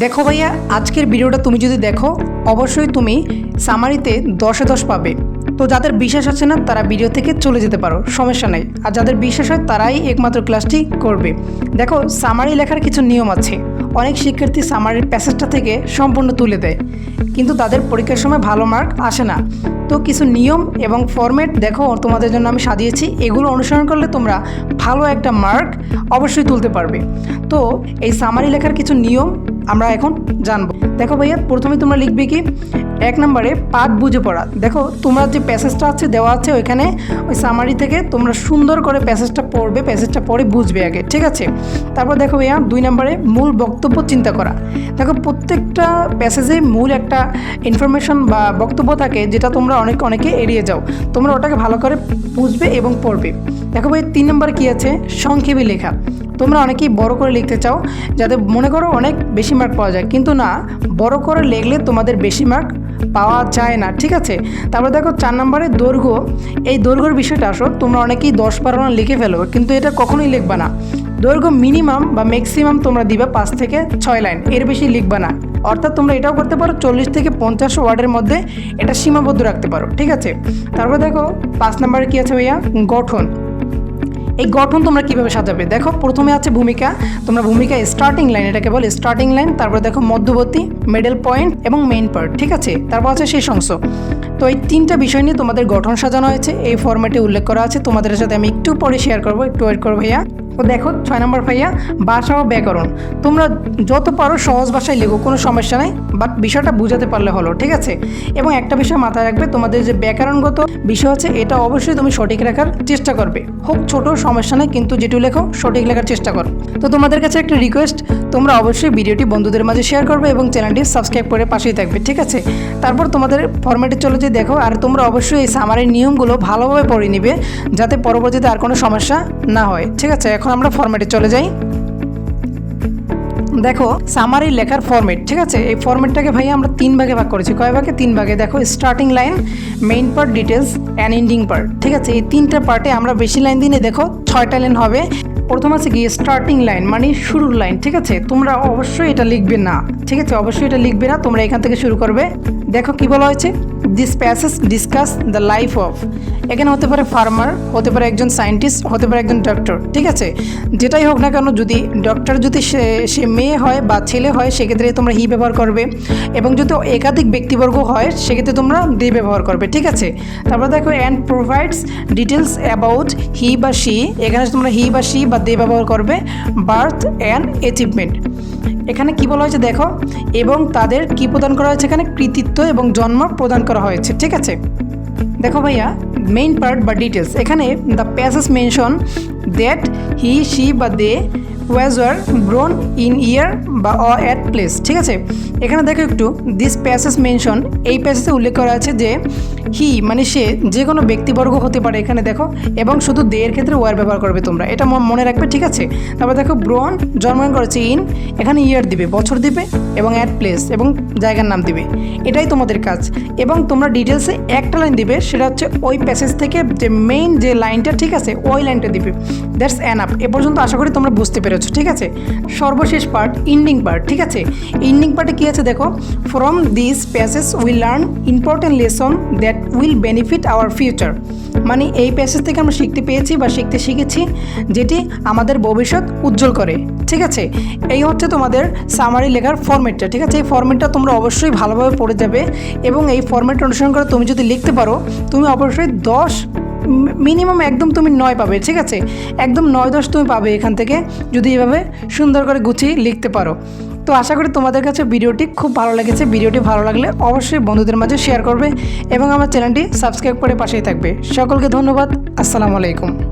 দেখো ভাইয়া, আজকের ভিডিওটা তুমি যদি দেখো, অবশ্যই তুমি সামারিতে দশে দশ পাবে। তো যাদের বিশ্বাস আছে না, তারা ভিডিও থেকে চলে যেতে পারো, সমস্যা নেই। আর যাদের বিশ্বাস হয়, তারাই একমাত্র ক্লাসটি করবে। দেখো সামারি লেখার কিছু নিয়ম আছে। অনেক শিক্ষার্থী সামারির প্যাসেজটা থেকে সম্পূর্ণ তুলে দেয়। কিন্তু তাদের পরীক্ষার সময় ভালো মার্ক আসে না। তো কিছু নিয়ম এবং ফরম্যাট দেখো, তোমাদের জন্য আমি সাজিয়েছি। এগুলো অনুসরণ করলে তোমরা ভালো একটা মার্ক অবশ্যই তুলতে পারবে। তো এই সামারি লেখার কিছু নিয়ম আমরা এখন জানব। দেখো ভাইয়া, প্রথমে তোমরা লিখবে কি, এক নম্বরে পাঠ বুঝে পড়া। দেখো, তোমরা যে প্যাসেজটা আছে, দেওয়া আছে ওইখানে, ওই সামারি থেকে তোমরা সুন্দর করে প্যাসেজটা পড়বে, প্যাসেজটা পড়ে বুঝবে আগে, ঠিক আছে? তারপর দেখো ভাইয়া, দুই নম্বরে মূল বক্তব্য চিন্তা করা। দেখো, প্রত্যেকটা প্যাসেজে মূল একটা ইনফরমেশন বা বক্তব্য থাকে, যেটা তোমরা অনেক, অনেকে এড়িয়ে যাও। তোমরা ওটাকে ভালো করে বুঝবে এবং পড়বে। দেখো ভাই তিন নম্বরে কী আছে, সংক্ষেপে লেখা। তোমরা অনেকেই বড় করে লিখতে চাও যাতে মনে করো অনেক বেশি মার্ক পাওয়া যায়। কিন্তু না, বড় করে লিখলে তোমাদের বেশি মার্ক পাওয়া যায় না, ঠিক আছে? তারপর দেখো চার নম্বরে দৈর্ঘ্য। এই দৈর্ঘ্যর বিষয়টা আসো, তোমরা অনেকেই দশ বারো লিখে ফেলো, কিন্তু এটা কখনোই লিখবা না। দৈর্ঘ্য মিনিমাম বা ম্যাক্সিমাম তোমরা দিবে পাঁচ থেকে ছয় লাইন এর বেশি লিখবা না। অর্থাৎ তোমরা এটাও করতে পারো, চল্লিশ থেকে পঞ্চাশ ওয়ার্ডের মধ্যে এটা সীমাবদ্ধ রাখতে পারো, ঠিক আছে? তারপর দেখো পাঁচ নম্বরে কী আছে ভাইয়া? গঠন। এই গঠন তোমরা কীভাবে সাজাবে? দেখো, প্রথমে আছে ভূমিকা। তোমরা ভূমিকা স্টার্টিং লাইন এটাকে বলে স্টার্টিং লাইন তারপর দেখো মধ্যবর্তী মিডল পয়েন্ট এবং মেইন পার্ট ঠিক আছে? তারপর আছে শেষ অংশ। তো এই তিনটা বিষয় নিয়ে তোমাদের গঠন সাজানো হয়েছে। এই ফরম্যাটে উল্লেখ করা আছে। তোমাদের সাথে আমি একটু পরে শেয়ার করব, একটু ওয়েট করব ভাইয়া। তো দেখো, ছয় নম্বর ভাইয়া ভাষা ও ব্যাকরণ তোমরা যত পারো সহজ ভাষায় লেখো, কোনো সমস্যা নাই বাট বিষয়টা বুঝাতে পারলে হলো, ঠিক আছে? এবং একটা বিষয় মাথায় রাখবে, তোমাদের যে ব্যাকরণগত বিষয় আছে, এটা অবশ্যই তুমি সঠিক রাখার চেষ্টা করবে। হোক, ছোট, সমস্যা নেই, কিন্তু যেটু লেখো, সঠিক লেখার চেষ্টা করো। তো তোমাদের কাছে একটা রিকোয়েস্ট তোমরা অবশ্যই ভিডিওটি বন্ধুদের মাঝে শেয়ার করবে এবং চ্যানেলটি সাবস্ক্রাইব করে পাশেই থাকবে, ঠিক আছে? তারপর তোমাদের ফরম্যাটে চলে যে দেখো, আর তোমরা অবশ্যই এই সামারের নিয়মগুলো ভালোভাবে পড়ে নিবে, যাতে পরবর্তীতে আর কোনো সমস্যা না হয়, ঠিক আছে? এখন আমরা ফরম্যাটে চলে যাই। দেখো সামারি লেখার ফরম্যাট ঠিক আছে? এই ফরম্যাটটাকে ভাই আমরা তিন ভাগে ভাগ করেছি। কয় ভাগে? তিন ভাগে। দেখো starting line main part details and ending part ঠিক আছে? এই তিনটা পার্টে আমরা বেশি লাইন দিনে দেখো, ছয়টা লাইন হবে। প্রথম আছে কি স্টার্টিং লাইন মানে শুরুর লাইন ঠিক আছে? তোমরা অবশ্যই এটা লিখবে না, ঠিক আছে? অবশ্যই এটা লিখবে না, তোমরা এখান থেকে শুরু করবে। দেখো কি বলা হয়েছে? This passage discuss the life of এখানে হতে পারে ফার্মার হতে পারে একজন সায়েন্টিস্ট হতে পারে একজন ডক্টর ঠিক আছে? যেটাই হোক না কেন, যদি ডক্টর যদি সে সে মেয়ে হয় বা ছেলে হয়, সেক্ষেত্রে তোমরা হি ব্যবহার করবে। এবং যদি একাধিক ব্যক্তিবর্গ হয়, সেক্ষেত্রে তোমরা দে ব্যবহার করবে, ঠিক আছে? তারপর দেখো and provides details about he বা শি এখানে তোমরা হি বা শি বা দে ব্যবহার করবে বার্থ অ্যান্ড অ্যাচিভমেন্ট এখানে কি বলা হয়েছে দেখো? এবং তাদের কি প্রদান করা হয়েছে এখানে? কৃতিত্ব এবং জন্ম প্রদান করা হয়েছে, ঠিক আছে? দেখো ভাইয়া মেইন পার্ট বা ডিটেলস এখানে the passes mention that he she বা দে ওয়াজ আর ব্রোন ইন ইয়ার বা অ অ্যাট প্লেস ঠিক আছে? এখানে দেখো একটু দিস প্যাসেস মেনশন এই প্যাসেসে উল্লেখ করা আছে যে হি মানে সে, যে কোনো ব্যক্তিবর্গ হতে পারে এখানে দেখো, এবং শুধু দে এর ক্ষেত্রে ওয়ার ব্যবহার করবে তোমরা। এটা মনে রাখবে, ঠিক আছে? তারপর দেখো ব্রোন জন্মগ্রহণ করেছে ইন এখানে ইয়ার দিবে, বছর দিবে, এবং অ্যাট প্লেস এবং জায়গার নাম দিবে। এটাই তোমাদের কাজ। এবং তোমরা ডিটেলসে একটা লাইন দিবে, সেটা হচ্ছে ওই প্যাসেজ থেকে যে মেইন যে লাইনটা ঠিক আছে, ওই লাইনটা দিবে। দ্যাটস অ্যান আপ এ পর্যন্ত আশা করি তোমরা বুঝতে পেরেছ ঠিক আছে? সর্বশেষ পার্ট ইন্ডিং পার্ট ঠিক আছে? ইন্ডিং পার্টে কী আছে দেখো? From this passage will learn important lesson that will benefit our future মানে এই প্যাসেজ থেকে আমরা শিখতে পেয়েছি বা শিখতে শিখেছি যেটি আমাদের ভবিষ্যৎ উজ্জ্বল করে, ঠিক আছে? এই হচ্ছে তোমাদের সামারি লেখার ফরম্যাটটা ঠিক আছে? এই ফরম্যাটটা তোমরা অবশ্যই ভালোভাবে পড়ে যাবে এবং এই ফরম্যাট অনুসরণ করে তুমি যদি লিখতে পারো, তুমি অবশ্যই দশ মিনিমাম একদম তুমি নয় পাবে, ঠিক আছে? একদম নয় দশ তুমি পাবে এখান থেকে, যদি এভাবে সুন্দর করে গুছিয়ে লিখতে পারো। তো আশা করি তোমাদের কাছে ভিডিওটি খুব ভালো লেগেছে। ভিডিওটি ভালো লাগলে অবশ্যই বন্ধুদের মাঝে শেয়ার করবে এবং আমার চ্যানেলটি সাবস্ক্রাইব করে পাশেই থাকবে। সকলকে ধন্যবাদ। আসসালামু আলাইকুম।